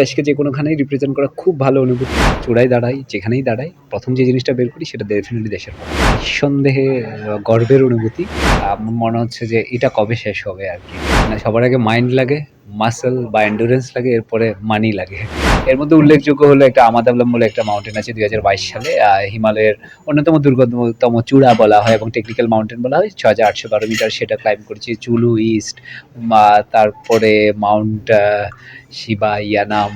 দেশকে যে কোনোখানেই রিপ্রেজেন্ট করা খুব ভালো অনুভূতি। চূড়ায় দাঁড়াই, যেখানেই দাঁড়াই, প্রথম যে জিনিসটা বের করি সেটা ডেফিনেটলি দেশের সন্দেহে গর্বের অনুভূতি। আমার মনে হচ্ছে যে এটা কবে শেষ হবে আর কি। মানে সবার আগে মাইন্ড লাগে মাসেল বা এন্ডুরেন্স লাগে, এরপরে মানি লাগে। এর মধ্যে উল্লেখযোগ্য হলো একটা আমাদাবলাম বলে একটা মাউন্টেন আছে দুই হাজার বাইশ সালে হিমালয়ের অন্যতম দুর্গতম চূড়া বলা হয় এবং টেকনিক্যাল মাউন্টেন বলা হয় ছ হাজার আটশো বারো মিটার সেটা ক্লাইম করেছি চুলু ইস্ট তারপরে মাউন্ট শিবা, ইয়ানাম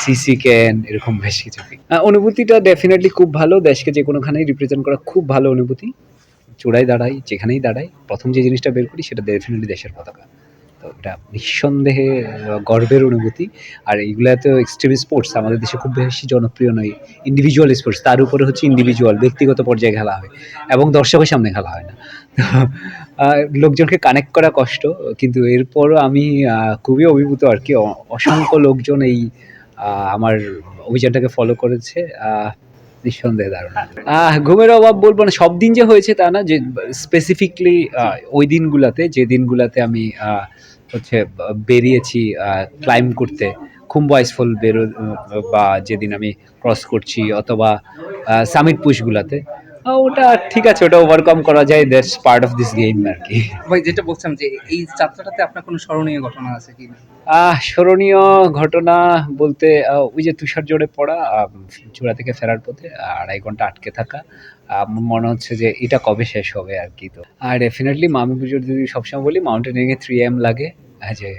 সিসি ক্যান এরকম বেশ কিছু। অনুভূতিটা ডেফিনেটলি খুব ভালো, দেশকে যে কোনোখানেই রিপ্রেজেন্ট করা খুব ভালো অনুভূতি। চূড়ায় দাঁড়াই যেখানেই দাঁড়াই প্রথম যে জিনিসটা বের করি সেটা ডেফিনেটলি দেশের পতাকা। তো এটা নিঃসন্দেহে গর্বের অনুভূতি। আর এইগুলো তো এক্সট্রিম স্পোর্টস আমাদের দেশে খুব বেশি জনপ্রিয় নয় ইন্ডিভিজুয়াল স্পোর্টস তার উপরে হচ্ছে ইন্ডিভিজুয়াল ব্যক্তিগত পর্যায়ে খেলা হয় এবং দর্শকের সামনে খেলা হয় না। লোকজনকে কানেক্ট করা কষ্ট, কিন্তু এরপরও আমি খুবই অভিভূত আর কি। অসংখ্য লোকজন এই আমার অভিযানটাকে ফলো করেছে। নিঃসন্দেহে দারুণ আহ, ঘুমের অভাব বলব না সব দিন যে হয়েছে তা না যে স্পেসিফিকলি ওই দিনগুলাতে যে দিনগুলাতে আমি হচ্ছে বেরিয়েছি ক্লাইম করতে খুব ভয়েসফুল বেরো বা যেদিন আমি ক্রস করছি অথবা সামিট পুশগুলাতে ওটা ঠিক আছে ওটা ওভারকাম করা যায় that's part of this game আর কি ভাই যেটা বলছিলাম যে এই যাত্রাটাতে আপনার কোনো স্মরণীয় ঘটনা আছে কি? স্মরণীয় ঘটনা বলতে ওই যে তুষার জোরে পড়া চূড়া থেকে ফেরার পথে আড়াই ঘণ্টা আটকে থাকা আমার মনে হচ্ছে যে এটা কবে শেষ হবে আর কি তো। আর ডেফিনেটলি মামি পুজোর যদি সবসময় বলি মাউন্টেনিংয়ে থ্রি এম লাগে আহ, যে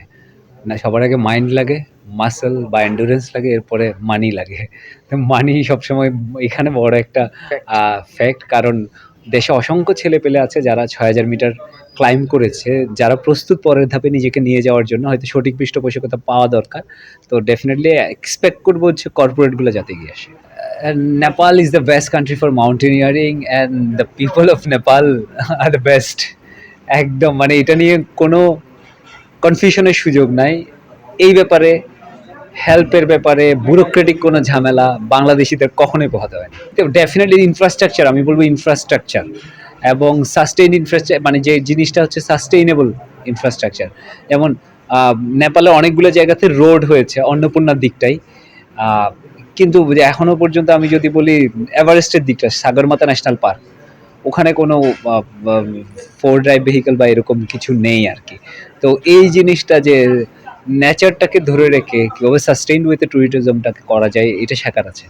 না সবার আগে মাইন্ড লাগে মাসেল বা এন্ডুরেন্স লাগে এরপরে মানি লাগে। মানি সবসময় এখানে বড় একটা ফ্যাক্ট কারণ দেশে অসংখ্য ছেলে পেলে আছে যারা ছয় হাজার মিটার ক্লাইম করেছে যারা প্রস্তুত পরের ধাপে নিজেকে নিয়ে যাওয়ার জন্য হয়তো সঠিক পৃষ্ঠপোষকতা পাওয়া দরকার। তো ডেফিনেটলি এক্সপেক্ট করব হচ্ছে কর্পোরেটগুলো যাতে গিয়ে আসে। Nepal is the best country for mountaineering and the people of Nepal R the best একদম মানে এটা নিয়ে কোনো কনফিউশনের সুযোগ নাই। এই ব্যাপারে হেল্পের ব্যাপারে ব্যুরোক্রেটিক কোনো ঝামেলা বাংলাদেশিদের কখনোই পোহাতে হয় না। ডেফিনেটলি ইনফ্রাস্ট্রাকচার আমি বলব ইনফ্রাস্ট্রাকচার এবং সাস্টেইন ইনফ্রাস্ট্রাকচার মানে যে জিনিসটা হচ্ছে সাস্টেইনেবল ইনফ্রাস্ট্রাকচার যেমন নেপালে অনেকগুলো জায়গাতে রোড হয়েছে, অন্নপূর্ণার দিকটাই। কিন্তু যে এখনও পর্যন্ত আমি যদি বলি এভারেস্টের দিকটা, সাগরমাতা ন্যাশনাল পার্ক। ওখানে কোনো ফোর ড্রাইভ ভেহিকল বা এরকম কিছু নেই আর কি। তো এই জিনিসটা যে নেচারটাকে ধরে রেখে কীভাবে সাস্টেইন ওয়েতে ট্যুরিজমটাকে করা যায় এটা শেখার আছে।